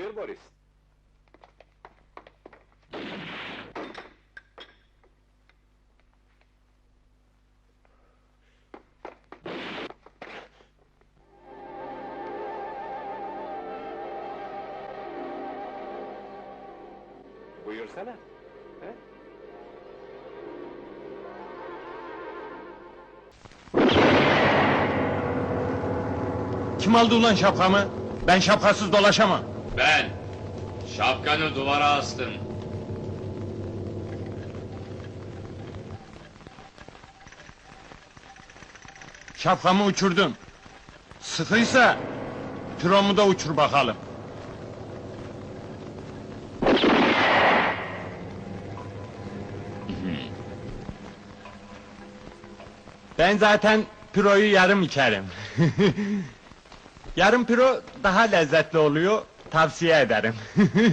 Buyur Boris. Buyursana. He? Kim aldı ulan şapkamı? Ben şapkasız dolaşamam. Ben. Şapkanı duvara astın. Şapkamı uçurdum. Sıkıysa piromu da uçur bakalım. Ben zaten piroyu yarım içerim. yarım piro daha lezzetli oluyor, tavsiye ederim.